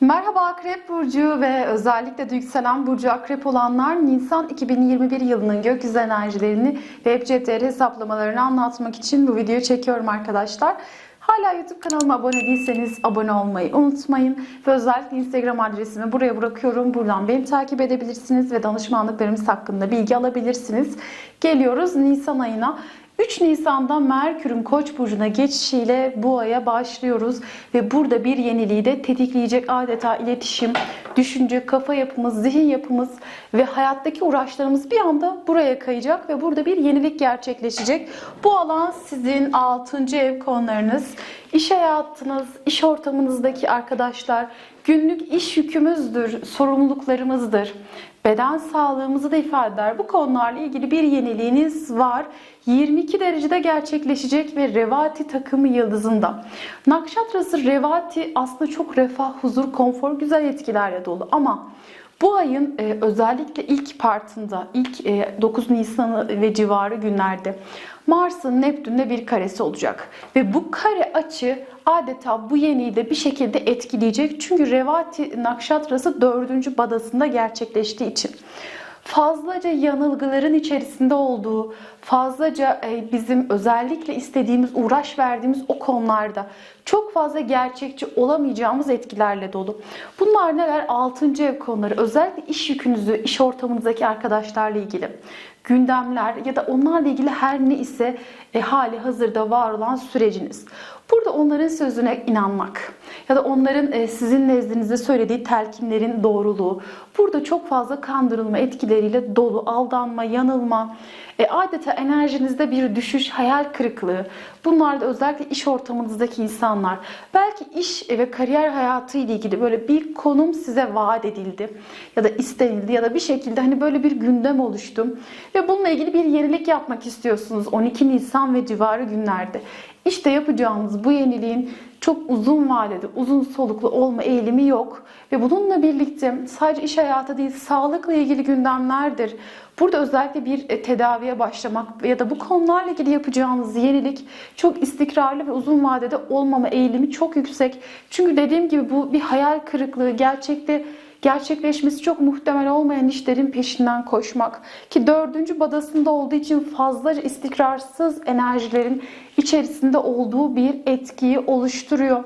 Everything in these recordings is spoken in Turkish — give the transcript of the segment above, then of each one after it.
Merhaba Akrep Burcu ve özellikle de yükselen Burcu Akrep olanlar Nisan 2021 yılının gökyüzü enerjilerini ve CTR hesaplamalarını anlatmak için bu videoyu çekiyorum arkadaşlar. Hala YouTube kanalıma abone değilseniz abone olmayı unutmayın. Ve özellikle Instagram adresimi buraya bırakıyorum. Buradan beni takip edebilirsiniz ve danışmanlıklarımız hakkında bilgi alabilirsiniz. Geliyoruz Nisan ayına. 3 Nisan'da Merkür'ün Koç burcuna geçişiyle bu aya başlıyoruz ve burada bir yeniliği de tetikleyecek adeta iletişim, düşünce, kafa yapımız, zihin yapımız ve hayattaki uğraşlarımız bir anda buraya kayacak ve burada bir yenilik gerçekleşecek. Bu alan sizin 6. ev konularınız, iş hayatınız, iş ortamınızdaki arkadaşlar, günlük iş yükümüzdür, sorumluluklarımızdır beden sağlığımızı da ifade eder. Bu konularla ilgili bir yeniliğiniz var. 22 derecede gerçekleşecek ve Revati takımı yıldızında. Nakşatrası Revati aslında çok refah, huzur, konfor, güzel etkilerle dolu ama bu ayın e, özellikle ilk partında, ilk e, 9 Nisan ve civarı günlerde Mars'ın Neptün'de bir karesi olacak. Ve bu kare açı adeta bu yeniyi de bir şekilde etkileyecek. Çünkü Revati Nakşatrası 4. badasında gerçekleştiği için fazlaca yanılgıların içerisinde olduğu, fazlaca e, bizim özellikle istediğimiz, uğraş verdiğimiz o konularda çok fazla gerçekçi olamayacağımız etkilerle dolu. Bunlar neler? 6. ev konuları. Özellikle iş yükünüzü, iş ortamınızdaki arkadaşlarla ilgili gündemler ya da onlarla ilgili her ne ise e, hali hazırda var olan süreciniz. Burada onların sözüne inanmak ya da onların e, sizin nezdinizde söylediği telkinlerin doğruluğu. Burada çok fazla kandırılma etkileriyle dolu, aldanma, yanılma, e, adeta enerjinizde bir düşüş, hayal kırıklığı. Bunlar da özellikle iş ortamınızdaki insanlar. Belki iş ve kariyer hayatı ile ilgili böyle bir konum size vaat edildi ya da istenildi ya da bir şekilde hani böyle bir gündem oluştu ve bununla ilgili bir yenilik yapmak istiyorsunuz 12 Nisan ve civarı günlerde. İşte yapacağınız bu yeniliğin çok uzun vadede, uzun soluklu olma eğilimi yok. Ve bununla birlikte sadece iş hayatı değil, sağlıkla ilgili gündemlerdir. Burada özellikle bir e, tedaviye başlamak ya da bu konularla ilgili yapacağınız yenilik çok istikrarlı ve uzun vadede olmama eğilimi çok yüksek. Çünkü dediğim gibi bu bir hayal kırıklığı, gerçekte gerçekleşmesi çok muhtemel olmayan işlerin peşinden koşmak ki dördüncü badasında olduğu için fazlaca istikrarsız enerjilerin içerisinde olduğu bir etkiyi oluşturuyor.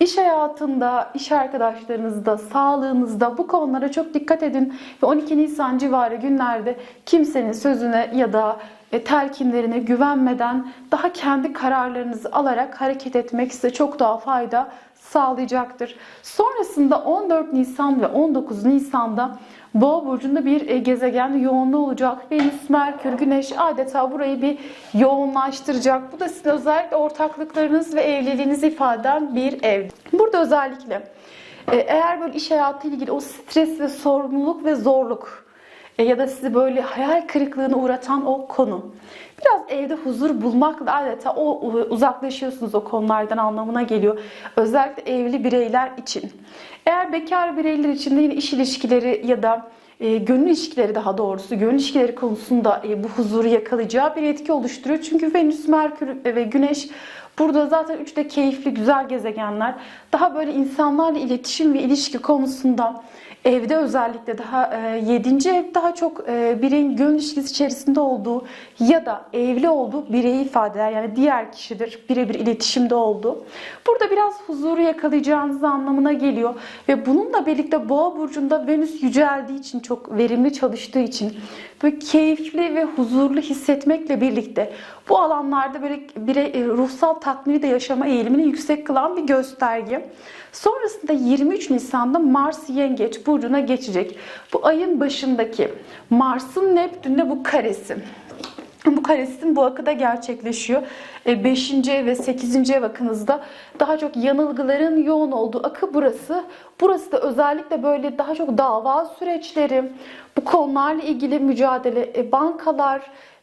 İş hayatında, iş arkadaşlarınızda, sağlığınızda bu konulara çok dikkat edin ve 12 Nisan civarı günlerde kimsenin sözüne ya da e, telkinlerine güvenmeden daha kendi kararlarınızı alarak hareket etmek size çok daha fayda sağlayacaktır. Sonrasında 14 Nisan ve 19 Nisan'da Boğa burcunda bir e, gezegen yoğunluğu olacak. Venüs, Merkür, Güneş adeta burayı bir yoğunlaştıracak. Bu da sizin özellikle ortaklıklarınız ve evliliğinizi ifade eden bir ev. Burada özellikle e, eğer böyle iş hayatı ile ilgili o stres ve sorumluluk ve zorluk ya da sizi böyle hayal kırıklığına uğratan o konu. Biraz evde huzur bulmakla adeta o uzaklaşıyorsunuz o konulardan anlamına geliyor. Özellikle evli bireyler için. Eğer bekar bireyler için de yine iş ilişkileri ya da e, gönül ilişkileri daha doğrusu gönül ilişkileri konusunda e, bu huzuru yakalayacağı bir etki oluşturuyor. Çünkü Venüs, Merkür ve Güneş burada zaten üç de keyifli güzel gezegenler. Daha böyle insanlarla iletişim ve ilişki konusunda Evde özellikle daha e, 7. ev daha çok e, bireyin gönül ilişkisi içerisinde olduğu ya da evli olduğu bireyi ifade eder. Yani diğer kişidir birebir iletişimde olduğu. Burada biraz huzuru yakalayacağınız anlamına geliyor. Ve bununla birlikte boğa burcunda Venüs yüceldiği için çok verimli çalıştığı için böyle keyifli ve huzurlu hissetmekle birlikte bu alanlarda böyle birey, e, ruhsal tatmini de yaşama eğilimini yüksek kılan bir gösterge. Sonrasında 23 Nisan'da Mars Yengeç burcuna geçecek. Bu ayın başındaki Mars'ın Neptün'le bu karesi. Bu karesin bu akıda gerçekleşiyor. 5. E, ve 8. ev akınızda daha çok yanılgıların yoğun olduğu akı burası. Burası da özellikle böyle daha çok dava süreçleri, bu konularla ilgili mücadele, e, bankalar,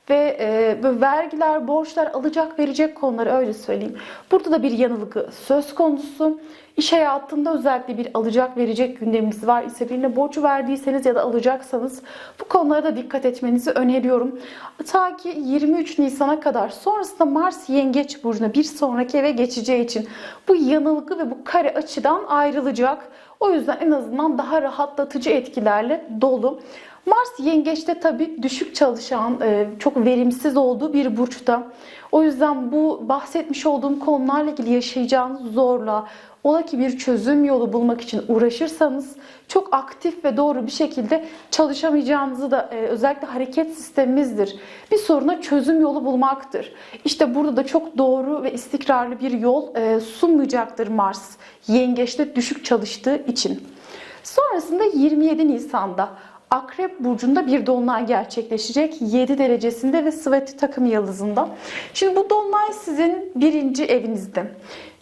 ve e, vergiler, borçlar, alacak verecek konuları öyle söyleyeyim. Burada da bir yanılgı söz konusu. İş hayatında özellikle bir alacak verecek gündemimiz var ise birine borç verdiyseniz ya da alacaksanız bu konulara da dikkat etmenizi öneriyorum. Ta ki 23 Nisan'a kadar sonrasında Mars Yengeç Burcu'na bir sonraki eve geçeceği için bu yanılgı ve bu kare açıdan ayrılacak. O yüzden en azından daha rahatlatıcı etkilerle dolu. Mars yengeçte tabii düşük çalışan, e, çok verimsiz olduğu bir burçta. O yüzden bu bahsetmiş olduğum konularla ilgili yaşayacağınız zorla, ola ki bir çözüm yolu bulmak için uğraşırsanız çok aktif ve doğru bir şekilde çalışamayacağınızı da e, özellikle hareket sistemimizdir. Bir soruna çözüm yolu bulmaktır. İşte burada da çok doğru ve istikrarlı bir yol e, sunmayacaktır Mars. Yengeçte düşük çalıştığı için. Sonrasında 27 Nisan'da Akrep Burcu'nda bir dolunay gerçekleşecek. 7 derecesinde ve Sveti takım yıldızında. Şimdi bu dolunay sizin birinci evinizde.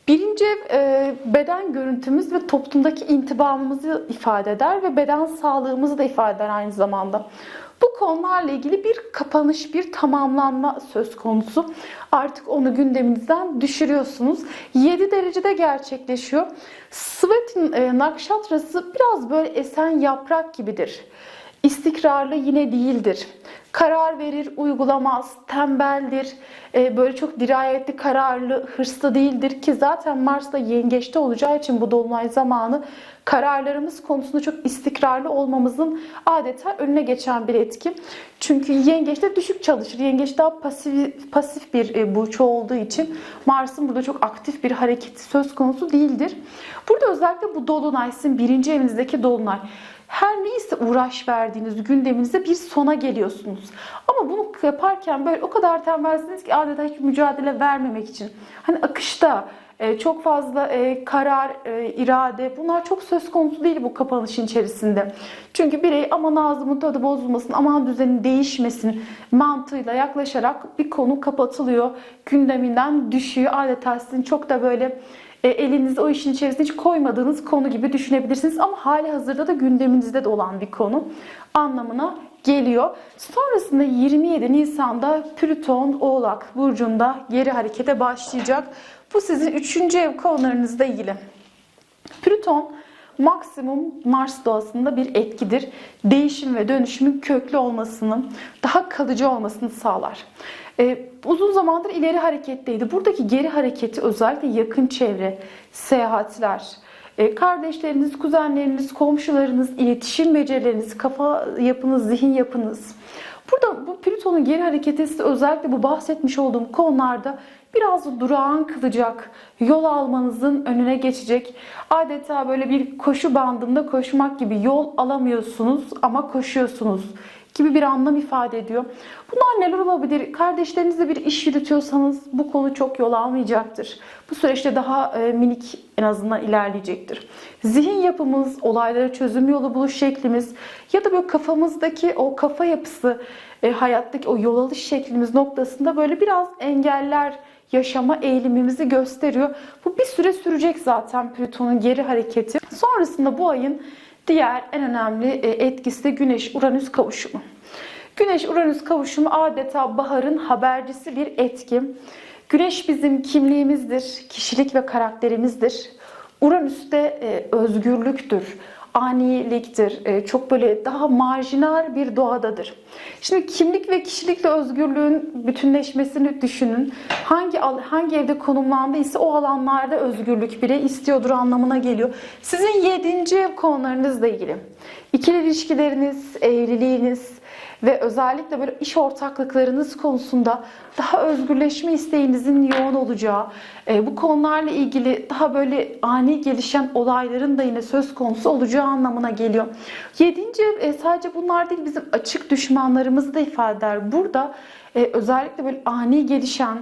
Birinci e, beden görüntümüz ve toplumdaki intibamımızı ifade eder ve beden sağlığımızı da ifade eder aynı zamanda. Bu konularla ilgili bir kapanış, bir tamamlanma söz konusu. Artık onu gündeminizden düşürüyorsunuz. 7 derecede gerçekleşiyor. Svetin e, nakşatrası biraz böyle esen yaprak gibidir. İstikrarlı yine değildir. Karar verir, uygulamaz, tembeldir. E, böyle çok dirayetli, kararlı, hırslı değildir ki zaten Mars'ta yengeçte olacağı için bu dolunay zamanı kararlarımız konusunda çok istikrarlı olmamızın adeta önüne geçen bir etki. Çünkü yengeçte düşük çalışır. Yengeç daha pasif, pasif bir e, burç olduğu için Mars'ın burada çok aktif bir hareketi söz konusu değildir. Burada özellikle bu dolunay sizin birinci evinizdeki dolunay her neyse uğraş verdiğiniz gündeminizde bir sona geliyorsunuz. Ama bunu yaparken böyle o kadar tembelsiniz ki adeta hiç mücadele vermemek için. Hani akışta e, çok fazla e, karar, e, irade bunlar çok söz konusu değil bu kapanışın içerisinde. Çünkü birey aman ağzımın tadı bozulmasın, aman düzenin değişmesin mantığıyla yaklaşarak bir konu kapatılıyor. Gündeminden düşüyor. Adeta sizin çok da böyle e, elinizi o işin içerisine hiç koymadığınız konu gibi düşünebilirsiniz. Ama hali hazırda da gündeminizde de olan bir konu anlamına geliyor. Sonrasında 27 Nisan'da Plüton Oğlak Burcu'nda geri harekete başlayacak. Bu sizin 3. ev konularınızla ilgili. Plüton maksimum Mars doğasında bir etkidir. Değişim ve dönüşümün köklü olmasını, daha kalıcı olmasını sağlar. Ee, uzun zamandır ileri hareketteydi. Buradaki geri hareketi özellikle yakın çevre, seyahatler, e, kardeşleriniz, kuzenleriniz, komşularınız, iletişim becerileriniz, kafa yapınız, zihin yapınız. Burada bu Plüton'un geri hareketi özellikle bu bahsetmiş olduğum konularda biraz durağan kılacak, yol almanızın önüne geçecek. Adeta böyle bir koşu bandında koşmak gibi yol alamıyorsunuz ama koşuyorsunuz gibi bir anlam ifade ediyor. Bunlar neler olabilir? Kardeşlerinizle bir iş yürütüyorsanız bu konu çok yol almayacaktır. Bu süreçte daha e, minik en azından ilerleyecektir. Zihin yapımız, olaylara çözüm yolu buluş şeklimiz ya da böyle kafamızdaki o kafa yapısı, e, hayattaki o yol alış şeklimiz noktasında böyle biraz engeller yaşama eğilimimizi gösteriyor. Bu bir süre sürecek zaten Plüton'un geri hareketi. Sonrasında bu ayın diğer en önemli e, etkisi de Güneş-Uranüs kavuşumu. Güneş-Uranüs kavuşumu adeta baharın habercisi bir etki. Güneş bizim kimliğimizdir, kişilik ve karakterimizdir. Uranüs de e, özgürlüktür, aniliktir, e, çok böyle daha marjinal bir doğadadır. Şimdi kimlik ve kişilikle özgürlüğün bütünleşmesini düşünün. Hangi hangi evde konumlandıysa o alanlarda özgürlük bile istiyordur anlamına geliyor. Sizin yedinci ev konularınızla ilgili. İkili ilişkileriniz, evliliğiniz, ve özellikle böyle iş ortaklıklarınız konusunda daha özgürleşme isteğinizin yoğun olacağı, e, bu konularla ilgili daha böyle ani gelişen olayların da yine söz konusu olacağı anlamına geliyor. Yedinci ev e, sadece bunlar değil bizim açık düşmanlarımızı da ifade eder. Burada e, özellikle böyle ani gelişen,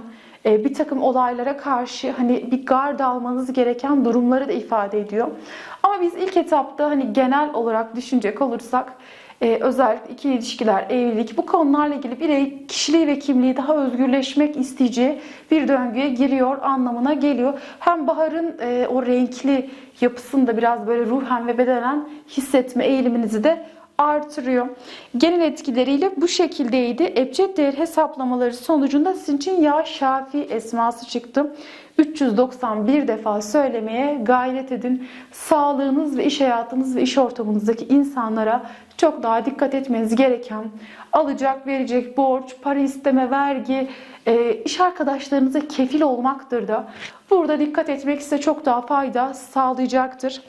bir takım olaylara karşı hani bir gard almanız gereken durumları da ifade ediyor. Ama biz ilk etapta hani genel olarak düşünecek olursak e, özellikle ikili ilişkiler, evlilik bu konularla ilgili birey kişiliği ve kimliği daha özgürleşmek isteyeceği bir döngüye giriyor anlamına geliyor. Hem baharın e, o renkli yapısını da biraz böyle ruhen ve bedenen hissetme eğiliminizi de artırıyor. Genel etkileriyle bu şekildeydi. Ebced değer hesaplamaları sonucunda sizin için Ya Şafi esması çıktı. 391 defa söylemeye gayret edin. Sağlığınız ve iş hayatınız ve iş ortamınızdaki insanlara çok daha dikkat etmeniz gereken alacak, verecek, borç, para isteme, vergi, e, iş arkadaşlarınıza kefil olmaktır da burada dikkat etmek size çok daha fayda sağlayacaktır.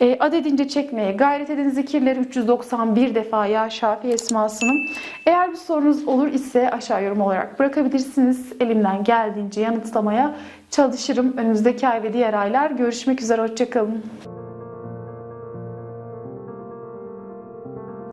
E, adedince çekmeye gayret edin zikirleri 391 defa ya Şafi esmasının. Eğer bir sorunuz olur ise aşağı yorum olarak bırakabilirsiniz. Elimden geldiğince yanıtlamaya çalışırım. Önümüzdeki ay ve diğer aylar görüşmek üzere. Hoşçakalın.